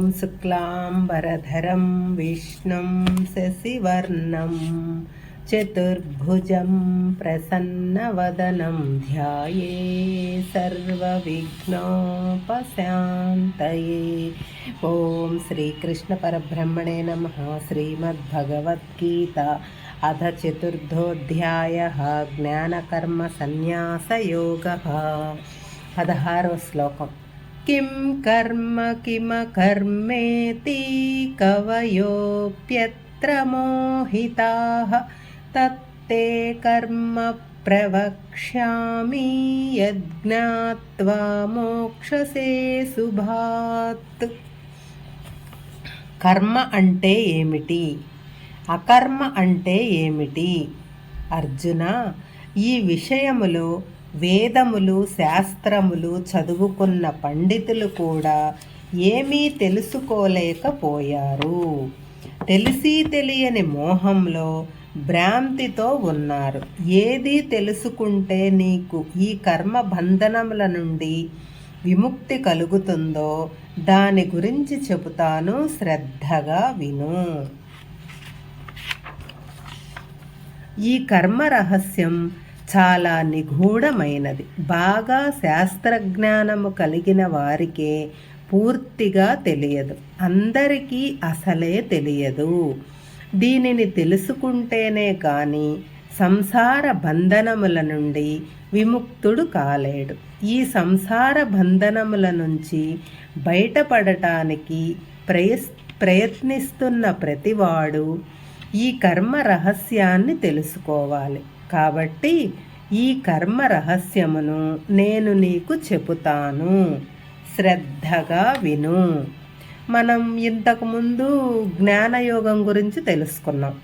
ॐ शुक्लाम्बरधरं, विष्णुं शशिवर्णं, चतुर्भुजं प्रसन्नवदनं ध्याये सर्वविघ्नोपशान्तये। ॐ श्रीकृष्णपरब्रह्मणे नमः, श्रीमद्भगवद्गीता अथ चतुर्थोऽध्यायः, ज्ञानकर्मसन्न्यासयोगः। पदहारो श्लोकम्। किं कर्म किमकर्मेति कवयोऽप्यत्र मोहिताः तत्ते कर्म ప్రవక్ష్యామి యజ్ఞాత్వా మోక్షసే శుభాత్ కర్మ అంటే ఏమిటి అకర్మ అంటే ఏమిటి అర్జున ఈ విషయములో వేదములు శాస్త్రములు చదువుకున్న పండితులు కూడా ఏమీ తెలుసుకోలేకపోయారు. తెలిసి తెలియని మోహంలో భ్రాంతితో ఉన్నారు. ఏది తెలుసుకుంటే నీకు ఈ కర్మ బంధనముల నుండి విముక్తి కలుగుతుందో దాని గురించి చెబుతాను శ్రద్ధగా విను. ఈ కర్మ రహస్యం చాలా నిగూఢమైనది బాగా శాస్త్రజ్ఞానము కలిగిన వారికే పూర్తిగా తెలియదు. అందరికీ అసలే తెలియదు. దీనిని తెలుసుకుంటేనే కానీ సంసార బంధనముల నుండి విముక్తుడు కాలేడు. ఈ సంసార బంధనముల నుంచి బయటపడటానికి ప్రయస్ ప్రయత్నిస్తున్న ప్రతివాడు ఈ కర్మ రహస్యాన్ని తెలుసుకోవాలి. కాబట్టి ఈ కర్మ రహస్యమును నేను నీకు చెబుతాను. శ్రద్ధగా విను. మనం ఇంతకుముందు జ్ఞానయోగం గురించి తెలుసుకున్నాం.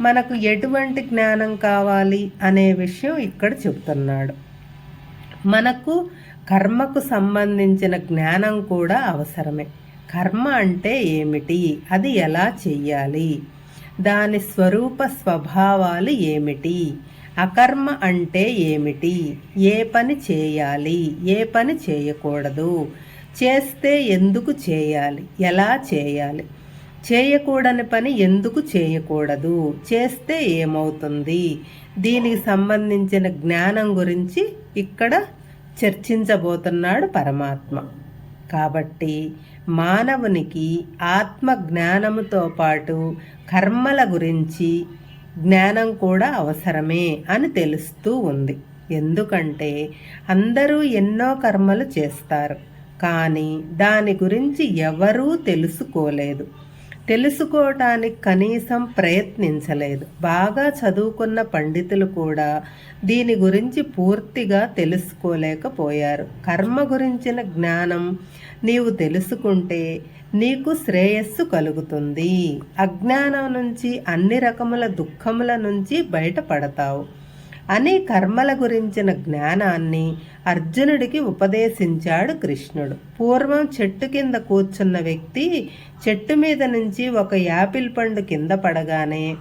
మనకు ఎటువంటి జ్ఞానం కావాలి అనే విషయం ఇక్కడ చెబుతున్నాడు. మనకు కర్మకు సంబంధించిన జ్ఞానం కూడా అవసరమే. కర్మ అంటే ఏమిటి? అది ఎలా చెయ్యాలి? దాని స్వరూప స్వభావాలు ఏమిటి? అకర్మ అంటే ఏమిటి? ఏ పని చేయాలి? ఏ పని చేయకూడదు? చేస్తే ఎందుకు చేయాలి? ఎలా చేయాలి? చేయకూడని పని ఎందుకు చేయకూడదు? చేస్తే ఏమవుతుంది? దీనికి సంబంధించిన జ్ఞానం గురించి ఇక్కడ చర్చించబోతున్నాడు పరమాత్మ. కాబట్టి మానవునికి ఆత్మ జ్ఞానముతో పాటు కర్మల గురించి జ్ఞానం కూడా అవసరమే అని తెలుస్తూ ఉంది. ఎందుకంటే అందరూ ఎన్నో కర్మలు చేస్తారు. కానీ దాని గురించి ఎవరూ తెలుసుకోలేదు. తెలుసుకోవటానికి కనీసం ప్రయత్నించలేదు. బాగా చదువుకున్న పండితులు కూడా దీని గురించి పూర్తిగా తెలుసుకోలేకపోయారు. కర్మ గురించిన జ్ఞానం నీవు తెలుసుకుంటే నీకు శ్రేయస్సు కలుగుతుంది. అజ్ఞానం నుంచి అన్ని రకముల దుఃఖముల నుంచి బయటపడతావు. అని కర్మల గురించిన జ్ఞానాన్ని అర్జునుడికి ఉపదేశించాడు కృష్ణుడు. పూర్వం చెట్టు కింద కూర్చున్న వ్యక్తి చెట్టు మీద నుంచి ఒక యాపిల్ పండు కింద పడగానే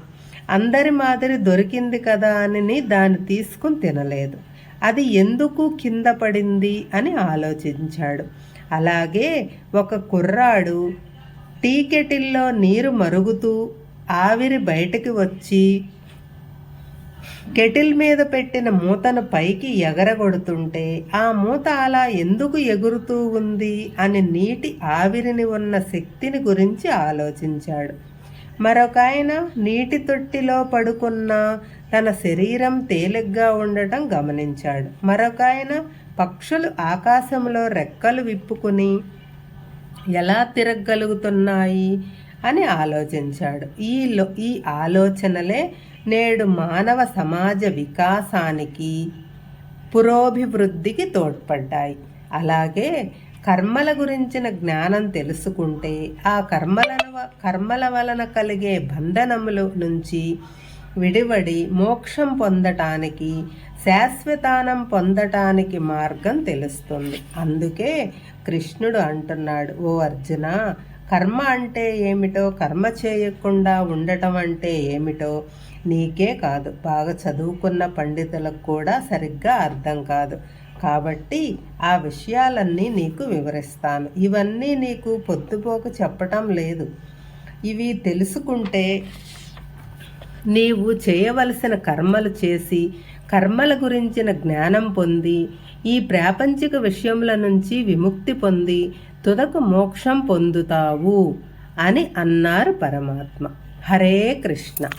అందరి మాదిరి దొరికింది కదా అని దాన్ని తీసుకుని తినలేదు. అది ఎందుకు కింద పడింది అని ఆలోచించాడు. అలాగే ఒక కుర్రాడు టీకెటిల్లో నీరు మరుగుతూ ఆవిరి బయటకు వచ్చి కెటిల్ మీద పెట్టిన మూతను పైకి ఎగరగొడుతుంటే ఆ మూత అలా ఎందుకు ఎగురుతూ ఉంది అని నీటి ఆవిరిని ఉన్న శక్తిని గురించి ఆలోచించాడు. మరొక ఆయన నీటి తొట్టిలో పడుకున్న తన శరీరం తేలిగ్గా ఉండటం గమనించాడు. మరొక ఆయన పక్షులు ఆకాశంలో రెక్కలు విప్పుకుని ఎలా తిరగలుగుతున్నాయి అని ఆలోచించాడు. ఈ ఈ ఆలోచనలే నేడు మానవ సమాజ వికాసానికి పురోభివృద్ధికి తోడ్పడ్డాయి. అలాగే కర్మల గురించిన జ్ఞానం తెలుసుకుంటే ఆ కర్మల కర్మల వలన కలిగే బంధనముల నుంచి విడివడి మోక్షం పొందటానికి శాశ్వతానం పొందటానికి మార్గం తెలుస్తుంది. అందుకే కృష్ణుడు అంటున్నాడు ఓ అర్జున కర్మ అంటే ఏమిటో కర్మ చేయకుండా ఉండటం అంటే ఏమిటో నీకే కాదు. బాగా చదువుకున్న పండితులకు కూడా సరిగ్గా అర్థం కాదు. కాబట్టి ఆ విషయాలన్నీ నీకు వివరిస్తాను. ఇవన్నీ నీకు పొద్దుపోకు చెప్పటం లేదు. ఇవి తెలుసుకుంటే నీవు చేయవలసిన కర్మలు చేసి కర్మల గురించిన జ్ఞానం పొంది ఈ ప్రాపంచిక విషయముల నుంచి విముక్తి పొంది తుదకు మోక్షం పొందుతావు అని అన్నారు పరమాత్మ. హరే కృష్ణ.